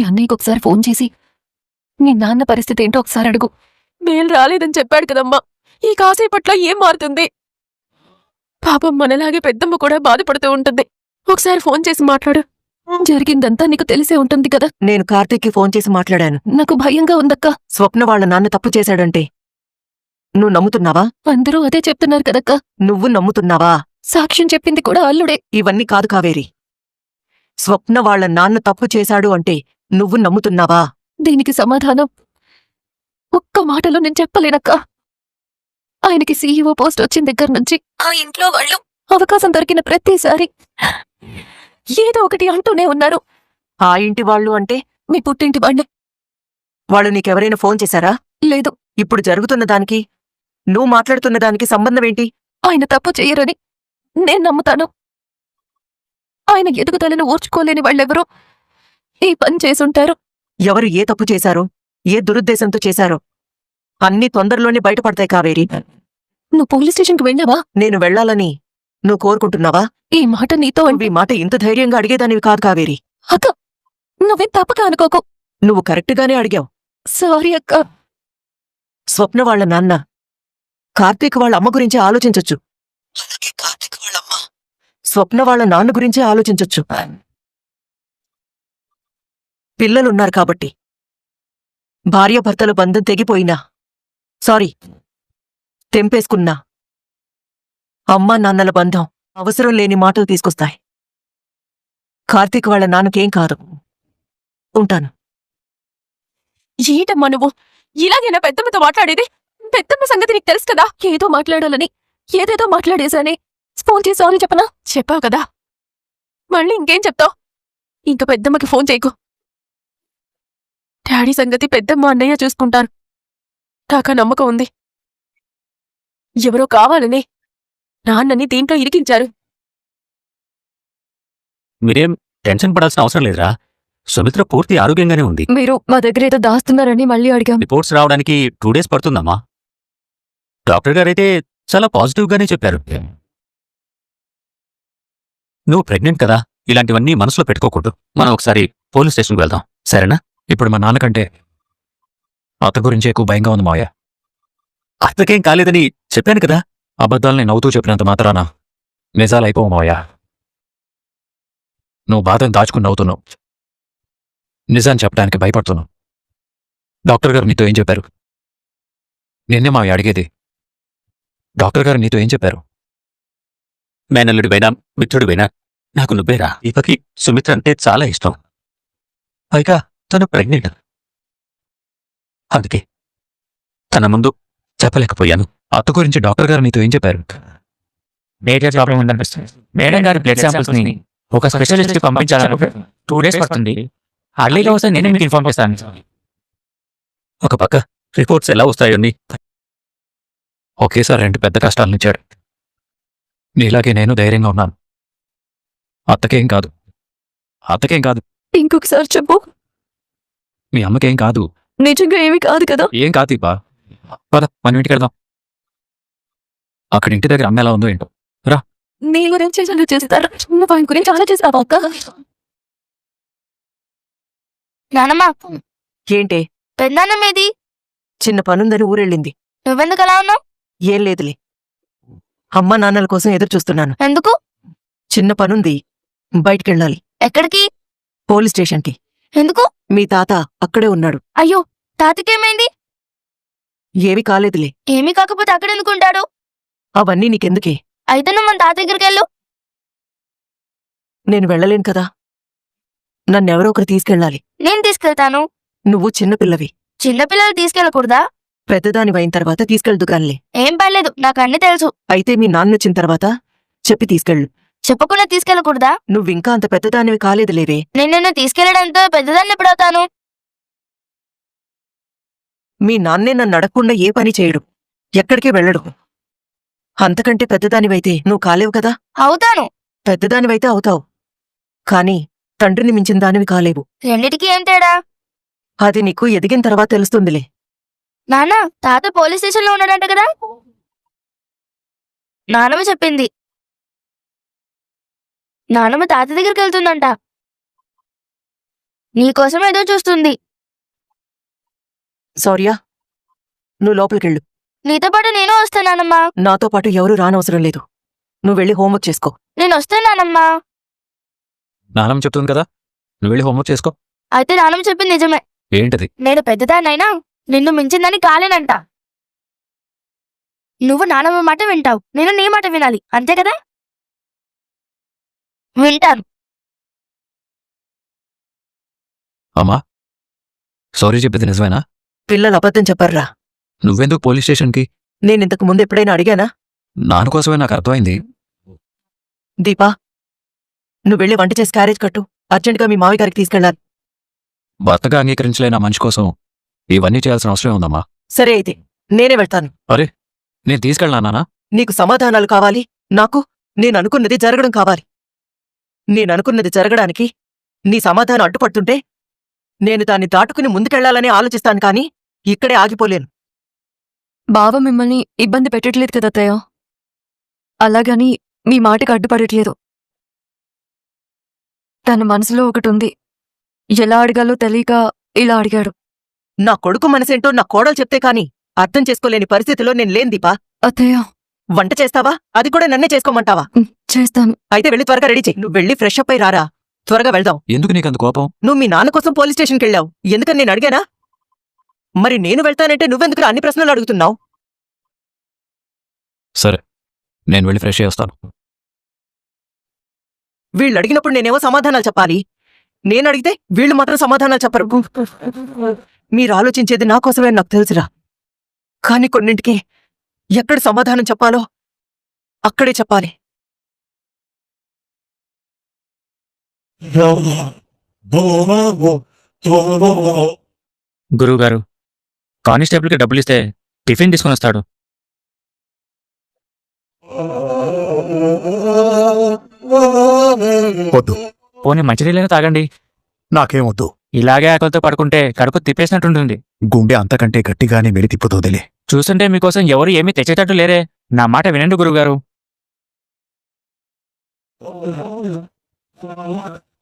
మీ అన్నయ్యకి ఒకసారి ఫోన్ చేసి నీ నాన్న పరిస్థితి ఏంటో ఒకసారి అడుగు. మేలు రాలేదని చెప్పాడు కదమ్మా. ఈ కాసేపట్లో ఏం మారుతుంది? పాపం మనలాగే పెద్దమ్మ కూడా బాధపడుతూ ఉంటుంది. ఒకసారి ఫోన్ చేసి మాట్లాడు. జరిగిందంతా నీకు తెలిసే ఉంటుంది కదా? నేను కార్తీక్కి ఫోన్ చేసి మాట్లాడాను. నాకు భయంగా ఉందక్కా. స్వప్న వాళ్ళ నాన్న తప్పు చేశాడంటే నువ్వు నమ్ముతున్నావా? అందరూ అదే చెప్తున్నారు కదక్కా. నువ్వు నమ్ముతున్నావా? సాక్ష్యం చెప్పింది కూడా అల్లుడే. ఇవన్నీ కాదు కావేరి. స్వప్న వాళ్ళ నాన్న తప్పు చేశాడు అంటే నువ్వు నమ్ముతున్నావా? దీనికి సమాధానం ఒక్క మాటలో నేను చెప్పలేనక్కా. ఆయనకి సీఈఓ పోస్ట్ వచ్చిన దగ్గర నుంచి ఆ ఇంట్లో వాళ్ళు అవకాశం దొరికిన ప్రతిసారి ఏదో ఒకటి అంటూనే ఉన్నారు. ఆ ఇంటి వాళ్ళు అంటే? మీ పుట్టింటి వాళ్ళు. వాళ్ళు నీకెవరైనా ఫోన్ చేశారా? లేదు. ఇప్పుడు జరుగుతున్న దానికి నువ్వు మాట్లాడుతున్న దానికి సంబంధం ఏంటి? ఆయన తప్పు చెయ్యరని నేను నమ్ముతాను. ఆయన ఎదుగుదలను ఓర్చుకోలేని వాళ్ళెవరో ఈ పని చేసుంటారు. ఎవరు ఏ తప్పు చేశారో ఏ దురుద్దేశంతో చేశారో అన్నీ తొందరలోనే బయటపడతాయి కావేరి. నువ్వు పోలీస్ స్టేషన్కి వెళ్ళావా? నేను వెళ్ళాలని నువ్వు కోరుకుంటున్నావా? ఈ మాట నీతో ఈ మాట ఇంత ధైర్యంగా అడిగేదానివి కాదు కావేరి. అక్క నువ్వేం తప్పక అనుకోకు. నువ్వు కరెక్ట్గానే అడిగావు. సారీ అక్క. స్వప్న వాళ్ళ నాన్న కార్తీక్ వాళ్ళ అమ్మ గురించి ఆలోచించొచ్చు. అలాగే కార్తీక్ వాళ్ళ అమ్మ. స్వప్న వాళ్ళ నాన్న గురించే ఆలోచించొచ్చు. పిల్లలున్నారు కాబట్టి. భార్యాభర్తల బంధం తెగిపోయినా సారీ తెంపేసుకున్నా అమ్మా నాన్నల బంధం అవసరం లేని మాటలు తీసుకొస్తాయి. కార్తీక్ వాళ్ళ నాన్నకేం కాదు. ఉంటాను. ఏంటమ్మా నువ్వు? ఇలాగైనా పెద్దమ్మతో మాట్లాడేది? పెద్దమ్మ సంగతి నీకు తెలుసు కదా? ఏదో మాట్లాడాలని ఏదేదో మాట్లాడేశానే. ఫోన్ చేసి సారీ చెప్పనా? చెప్పావు కదా. మళ్ళీ ఇంకేం చెప్తావు? ఇంక పెద్దమ్మకి ఫోన్ చేయకు. డాడీ సంగతి పెద్దమ్మ అన్నయ్య చూసుకుంటారు. నాకా నమ్మకం ఉంది. ఎవరో కావాలని నాన్నని దీంట్లో ఇరికించారు. మీరేం టెన్షన్ పడాల్సిన అవసరం లేదురా. సుమిత్ర పూర్తి ఆరోగ్యంగానే ఉంది. మీరు మా దగ్గర ఏదో దాస్తున్నారని మళ్ళీ అడిగాం. రిపోర్ట్స్ రావడానికి టూ డేస్ పడుతుందమ్మా. డాక్టర్ గారైతే చాలా పాజిటివ్గానే చెప్పారు. నువ్వు ప్రెగ్నెంట్ కదా ఇలాంటివన్నీ మనసులో పెట్టుకోకూడదు. మనం ఒకసారి పోలీస్ స్టేషన్కి వెళ్దాం. సరేనా? ఇప్పుడు మా నాన్నకంటే అత్త గురించి ఎక్కువ భయంగా ఉంది మావయ్య. అత్తకేం కాలేదని చెప్పాను కదా. అబద్ధాలని నవ్వుతూ చెప్పినంత మాత్రాన నిజాలు అయిపోవు మావయ్య. నువ్వు బాధను దాచుకుని నవ్వుతున్నావు. నిజాన్ని చెప్పడానికి భయపడుతున్నావు. డాక్టర్ గారు నీతో ఏం చెప్పారు? నిన్నే మావి అడిగేది. డాక్టర్ గారు నీతో ఏం చెప్పారు? మేనల్లుడివైనా మిత్రుడివైనా నాకు నువ్వేరా? ఇవకి సుమిత్ర అంటే చాలా ఇష్టం. పైగా తను ప్రెగ్నెంట్ అందుకే తన ముందు చెప్పలేకపోయాను. అత్త గురించి డాక్టర్ గారు నీతో ఏం చెప్పారు? మేజర్ ప్రాబ్లం ఉందనిపిస్తుంది. మేడం గారి బ్లడ్ శాంపిల్స్ని ఒక స్పెషలిస్ట్కి పంపించాలని టూ డేస్ పడుతుంది. అర్లీగా వస్తే నేనే మీకు ఇన్ఫార్మ్ చేస్తాను. ఒక పక్క రిపోర్ట్స్ ఎలా వస్తాయని ఒకేసారి రెండు పెద్ద కష్టాలను ఇచ్చాడు. నీలాగే నేను ధైర్యంగా ఉన్నాను. అత్తకేం కాదు. అత్తకేం కాదు. ఇంకొకసారి చెప్పు. మీ అమ్మకేం కాదు. నిజంగా ఏమీ కాదు కదా? ఏం కాదు దీపా. పద మన ఇంటికి వెళ్దాం. అక్కడ ఇంటి దగ్గర అమ్మ ఎలా ఉందో ఏంటో. నీ గురించి ఆలోచిస్తారు నువ్వు ఆయన గురించి ఆలోచిస్తావా అక్క? నానమ్మ. ఏంటే? పెద్దన్నం ఏది? చిన్న పనుందని ఊరెళ్ళింది. నువ్వెందుకు అలా ఉన్నావు? ఏం లేదులే. అమ్మా నాన్నల కోసం ఎదురు చూస్తున్నాను. ఎందుకు? చిన్న పనుంది. బయటికెళ్ళాలి. ఎక్కడికి? పోలీస్ స్టేషన్కి. ఎందుకు? మీ తాత అక్కడే ఉన్నాడు. అయ్యో తాతకేమైంది? ఏవి కాలేదులే. ఏమీ కాకపోతే అక్కడ ఎందుకుంటాడు అవన్నీ నీకెందుకే? అయితే నువ్వు మన తాత దగ్గరికి వెళ్ళు నేను వెళ్ళలేను కదా. నన్నెవరో ఒకరు తీసుకెళ్ళాలి. నేను తీసుకెళ్తాను. నువ్వు చిన్నపిల్లవి చిన్నపిల్లలు తీసుకెళ్ళకూడదా? పెద్దదానివైన తర్వాత తీసుకెళ్దుగానిలే ఏం పర్లేదు నాకు అన్ని తెలుసు. అయితే మీ నాన్న వచ్చిన తర్వాత చెప్పి తీసుకెళ్ళు. చెప్పకుండా తీసుకెళ్ళకూడదా? నువ్వింకా అంత పెద్దదానివి కాలేదులేవే. నేను నిన్ను తీసుకెళ్ళడంతో పెద్దదాన్ని ఎప్పుడవుతాను మీ నాన్నే నన్ను అడగకుండా ఏ పని చేయడు. ఎక్కడికి వెళ్ళడు. అంతకంటే పెద్దదానివైతే నువ్వు కాలేవు కదా? అవుతాను. పెద్దదానివైతే అవుతావు. కాని తండ్రిని మించిన దానివి కాలేవు. రెండిటికి ఏం తేడా? అది నీకు ఎదిగిన తర్వాత తెలుస్తుందిలే. నాన్న తాత పోలీస్ స్టేషన్లో ఉన్నాడంట కదా? నానమ్మ చెప్పింది. నానమ్మ తాత దగ్గరికి వెళ్తుందంట. నీకోసం ఏదో చూస్తుంది. సారీయా నువ్వు లోపలికెళ్ళు. నీతో పాటు నేను వస్తానమ్మా నాతో పాటు ఎవరూ రానవసరం లేదు. నువ్వు వెళ్ళి హోంవర్క్ చేసుకో. నేను వస్తానమ్మా నానమ్మ. చెప్తుంది కదా? నువ్వు వెళ్ళి హోంవర్క్ చేసుకో. అయితే నాన్నమ్మ చెప్పింది నిజమే. ఏంటది? నేను పెద్దదాన్నైనా నిన్ను మించిందని కాలేనంట. నువ్వు నానమ్మ మాట వింటావు. నేను నీ మాట వినాలి. అంతే కదా? వింటాను. అమ్మా సారీ చెప్పింది నిజమేనా? పిల్లలు అబద్ధం చెప్పర్రా. నువ్వెందుకు పోలీస్ స్టేషన్కి? నేను ఇంతకు ముందు ఎప్పుడైనా అడిగానా? నాన్న కోసమే నాకు అర్థమైంది. దీపా నువ్వు వెళ్ళి వంట చేసి క్యారేజ్ కట్టు. అర్జెంటుగా మీ మావి గారికి తీసుకెళ్ళాలి. భర్తగా అంగీకరించలేని ఆ మనిషి కోసం ఇవన్నీ చేయాల్సిన అవసరం ఉందమ్మా. సరే అయితే నేనే వెళ్తాను. నేను తీసుకెళ్ళనా నాన్న? నీకు సమాధానాలు కావాలి నాకు నేను అనుకున్నది జరగడం కావాలి. నేను అనుకున్నది జరగడానికి నీ సమాధానం అడ్డుపడుతుంటే నేను దాన్ని దాటుకుని ముందుకెళ్ళాలని ఆలోచిస్తాను కానీ ఇక్కడే ఆగిపోలేను. బావ మిమ్మల్ని ఇబ్బంది పెట్టట్లేదు కదా అత్తయ్య? అలాగని మీ మాటకు అడ్డుపడట్లేదు. తన మనసులో ఒకటి ఉంది ఎలా అడగాలో తెలియక ఇలా అడిగాడు. నా కొడుకు మనసేంటో నా కోడలు చెప్తే కాని అర్థం చేసుకోలేని పరిస్థితిలో నేను లేను దీపా. అత్తయ్య. వంట చేస్తావా? అది కూడా నన్నే చేసుకోమంటావా? చేస్తాను అయితే వెళ్ళి త్వరగా రెడీ చెయ్యి. నువ్వు వెళ్ళి ఫ్రెష్ అప్ అయి రారా. త్వరగా వెళ్దాం. ఎందుకు నీకంత కోపం? నువ్వు మీ నాన్న కోసం పోలీస్ స్టేషన్కి వెళ్ళావు. ఎందుకని నేను అడిగానా? మరి నేను వెళ్తానంటే నువ్వెందుకు అన్ని ప్రశ్నలు అడుగుతున్నావు? సరే నేను వెళ్ళి ఫ్రెష్ అయ్యి వస్తాను. వీళ్ళు అడిగినప్పుడు నేనేమో సమాధానాలు చెప్పాలి. నేను అడిగితే వీళ్ళు మాత్రం సమాధానాలు చెప్పరు. మీరు ఆలోచించేది నా కోసమే నాకు తెలుసురా. కానీ కొన్నింటికి ఎక్కడ సమాధానం చెప్పాలో అక్కడే చెప్పాలి. గురువుగారు కానిస్టేబుల్కి డబ్బులు ఇస్తే టిఫిన్ తీసుకొని వస్తాడు వద్దు. పోనీ మంచినీళ్ళైనా తాగండి. నాకేం వద్దు. ఇలాగే ఆకలితో పడుకుంటే కడుపు తిప్పేసినట్టుంటుంది. గుండె అంతకంటే గట్టిగానే మెలి తిప్పుతోదిలే. చూస్తుంటే మీకోసం ఎవరు ఏమీ తెచ్చేటట్టు లేరే. నా మాట వినండి గురువుగారు.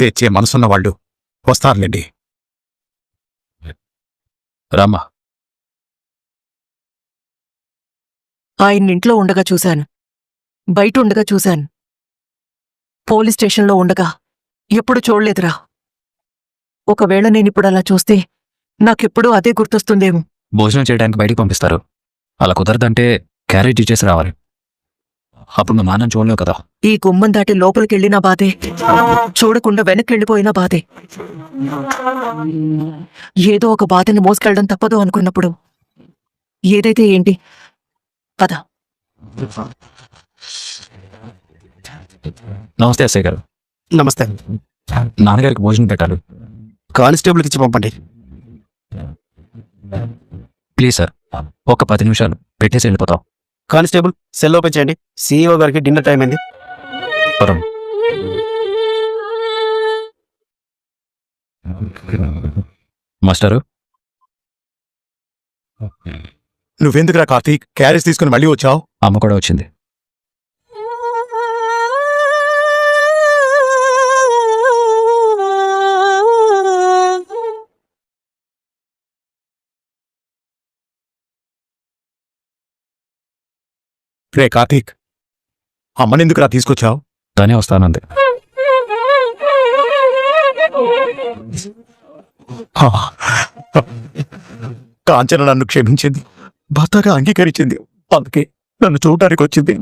తెచ్చే మనసున్న వాళ్ళు వస్తారులేండి. రామ్మా. ఆయన ఇంట్లో ఉండగా చూశాను. బయట ఉండగా చూశాను. పోలీస్ స్టేషన్లో ఉండగా ఎప్పుడు చూడలేదురా. ఒకవేళ నేనిప్పుడు అలా చూస్తే నాకెప్పుడూ అదే గుర్తొస్తుందేమో. భోజనం చేయడానికి బయటికి పంపిస్తారు. అలా కుదరదంటే క్యారేజ్ ఇచ్చేసి రావాలి. అప్పుడు మా నాన్నని చూడలేవు కదా. ఈ గుమ్మం దాటి లోపలికెళ్ళినా బాధే. చూడకుండా వెనక్కెళ్ళిపోయినా బాధే. ఏదో ఒక బాధని మోసుకెళ్ళడం తప్పదు అనుకున్నప్పుడు. ఏదైతే ఏంటి? పద. నమస్తే అస్సయ్య గారు. నమస్తే. నాన్నగారికి భోజనం పెట్టాలి. కానిస్టేబుల్కి ఇచ్చి పంపండి. ప్లీజ్ సార్ ఒక పది నిమిషాలు పెట్టేసి వెళ్ళిపోతాం. కానిస్టేబుల్ సెల్ ఓపెన్ చేయండి. సీఈఓ గారికి డిన్నర్ టైం అయింది. పరం. మాస్టరు. నువ్వెందుకురా కార్తీక్? క్యారేజ్ తీసుకుని మళ్ళీ వచ్చావు? అమ్మ కూడా వచ్చింది. రే కార్తీక్ అమ్మనెందుకురా తీసుకొచ్చావు? తనే వస్తానంది. కాంచన నన్ను క్షమించింది భర్తగా అంగీకరించింది అందుకే నన్ను చూడటానికి వచ్చింది.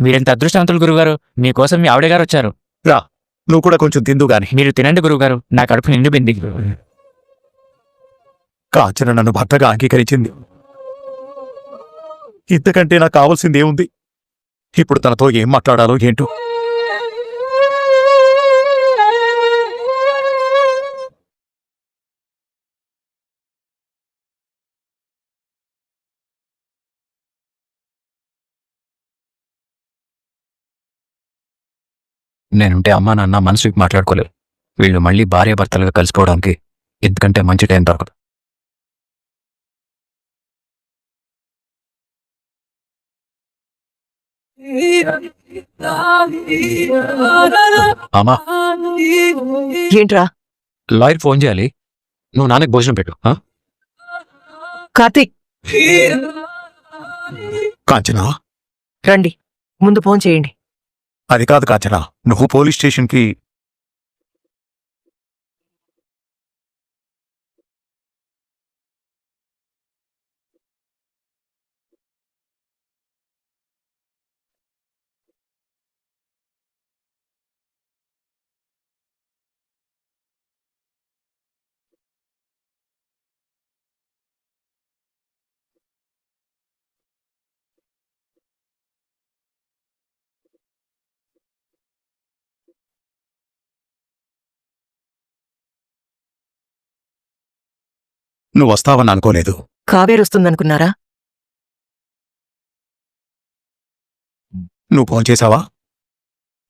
మీరెంత అదృష్టవంతులు గురుగారు మీకోసం మీ ఆవిడ గారు వచ్చారు నువ్వు కూడా కొంచెం తిందు గాని మీరు తినండి గురువుగారు నా కడుపు నిండిపోయింది కాంచన నన్ను భర్తగా అంగీకరించింది. ఇంతకంటే నాకు కావాల్సింది ఏముంది ఇప్పుడు తనతో ఏం మాట్లాడాలో ఏంటో? నేనుంటే అమ్మా నాన్న మనసుకి మాట్లాడుకోలేదు. వీళ్ళు మళ్ళీ భార్యాభర్తలుగా కలిసిపోవడానికి ఎందుకంటే మంచి టైం దొరకదు. అమ్మా ఏంట్రా? లాయర్ ఫోన్ చేయాలి. నువ్వు నాన్నకి భోజనం పెట్టు ఆ? కార్తీక్. కాంచనా? రండి ముందు ఫోన్ చేయండి. అది కాదు కాంచనా. నువ్వు పోలీస్ స్టేషన్కి నువ్వు వస్తావని అనుకోలేదు. కావేరు వస్తుందనుకున్నారా నువ్వు ఫోన్ చేశావా?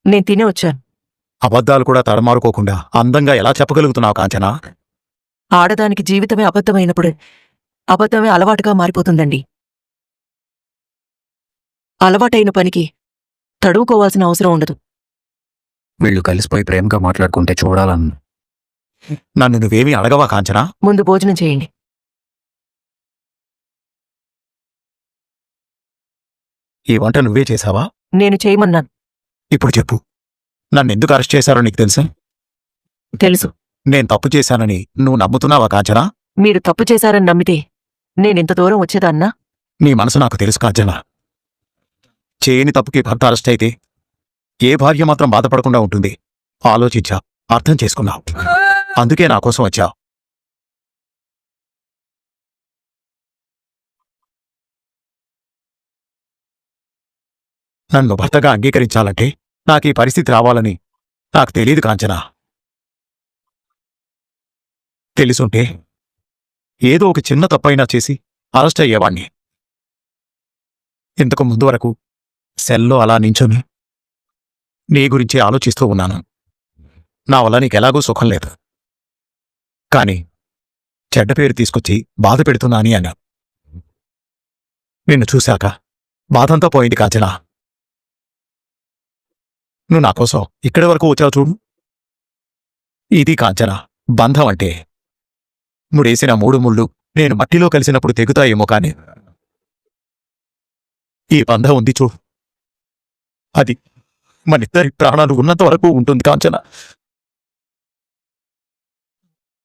నేను తినే వచ్చాను. అబద్ధాలు కూడా తడమారుకోకుండా అందంగా ఎలా చెప్పగలుగుతున్నావు కాంచనా? ఆడదానికి జీవితమే అబద్ధమైనప్పుడు అబద్ధమే అలవాటుగా మారిపోతుందండి. అలవాటైన పనికి తడువుకోవాల్సిన అవసరం ఉండదు. వీళ్ళు కలిసిపోయి ప్రేమగా మాట్లాడుకుంటే చూడాలన్న నన్ను నువ్వేమీ అడగవా కాంచనా? ముందు భోజనం చేయండి. ఈ వంట నువ్వే చేశావా? నేను చేయమన్నాను. ఇప్పుడు చెప్పు. నన్నెందుకు అరెస్ట్ చేశారో నీకు తెలుసా? తెలుసు. నేను తప్పు చేశానని నువ్వు నమ్ముతున్నావా కాంచనా? మీరు తప్పు చేశారని నమ్మితే నేనింత దూరం వచ్చేదాన్నా నీ మనసు నాకు తెలుసు కాంచనా. చేయని తప్పుకి భర్త అరెస్ట్ అయితే ఏ భార్య మాత్రం బాధపడకుండా ఉంటుంది? ఆలోచించా. అర్థం చేసుకున్నావు. అందుకే నా కోసం వచ్చా. నన్ను భర్తగా అంగీకరించాలంటే నాకీ పరిస్థితి రావాలని నాకు తెలియదు కాంచనా. తెలుసుంటే ఏదో ఒక చిన్న తప్పైనా చేసి అరెస్ట్ అయ్యేవాణ్ణి. ఇంతకు ముందు వరకు సెల్లో అలా నించొని నీ గురించి ఆలోచిస్తూ ఉన్నాను. నా వల్ల నీకెలాగూ సుఖం లేదు. కాని చెడ్డ పేరు తీసుకొచ్చి బాధ పెడుతున్నా అని అన్నా. నిన్ను చూశాక బాధంతా పోయింది కాచనా. నువ్వు నా కోసం ఇక్కడి వరకు వచ్చావు చూడు. ఇది కాంచన బంధం అంటే. ముడేసిన మూడు ముళ్ళు నేను మట్టిలో కలిసినప్పుడు తెగుతాయేమో కాని. ఈ బంధం ఉంది చూడు. అది మనిద్దరి ప్రాణాలు ఉన్నంత వరకు ఉంటుంది కాంచన.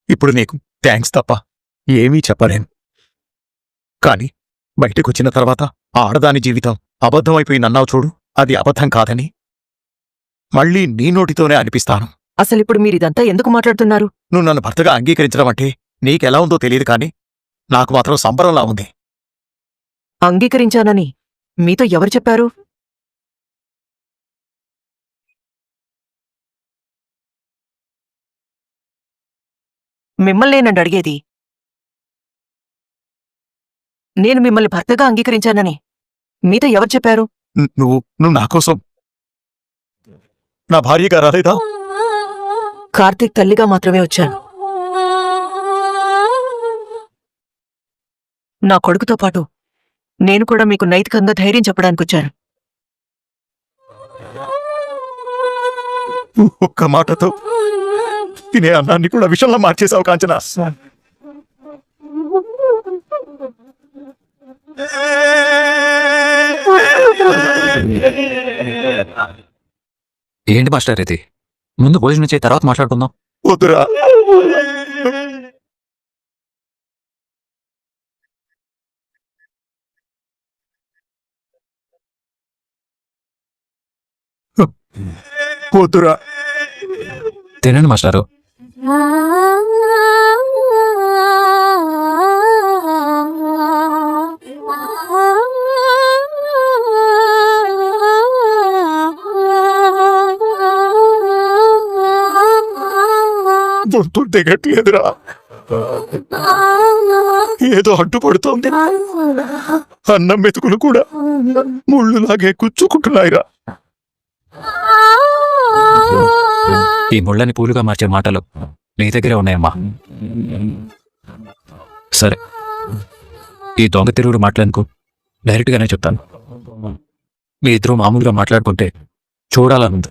ఇప్పుడు నీకు థ్యాంక్స్ తప్ప ఏమీ చెప్పలేను. కాని బయటకొచ్చిన తర్వాత ఆ ఆడదాని జీవితం అబద్ధమైపోయిందన్నావు చూడు అది అబద్ధం కాదని. మళ్ళీ నీ నోటితోనే అనిపిస్తాను. అసలిప్పుడు మీరిదంతా ఎందుకు మాట్లాడుతున్నారు? నువ్వు నన్ను భర్తగా అంగీకరించడం అంటే నీకెలా ఉందో తెలియదు కాని నాకు మాత్రం సంబరంలా ఉంది. అంగీకరించానని మీతో ఎవరు చెప్పారు? మిమ్మల్నేనండి అడిగేది? నేను మిమ్మల్ని భర్తగా అంగీకరించానని. మీతో ఎవరు చెప్పారు? నువ్వు నువ్వు నా కోసం. నా భార్యగా రాలేదా? కార్తీక్ తల్లిగా మాత్రమే వచ్చాను. నా కొడుకుతో పాటు నేను కూడా మీకు నైతికంగా ధైర్యం చెప్పడానికి వచ్చాను. ఒక్క మాటతో తినే అన్నాన్ని కూడా విషయంలో మార్చేశావు కాంచనా. ఏంటి మాస్టర్ ఇది? ముందు భోజనం చేయి తర్వాత మాట్లాడుకుందాం. వద్దురా. వద్దురా. తినండి మాస్టారు. గొంతు దిగట్లేదురా ఏదో అడ్డుపడుతోంది. అన్నం మెతుకులు కూడా ముళ్ళులాగే కుచ్చుకుంటున్నాయిరా. ఈ ముళ్ళని పూలుగా మార్చే మాటలు నీ దగ్గరే ఉన్నాయమ్మా. సరే. ఈ దొంగ తిరుగుడు మాటలనుకో డైరెక్ట్గానే చెప్తాను. మీ ఇద్దరు మామూలుగా మాట్లాడుకుంటే చూడాలనుంది.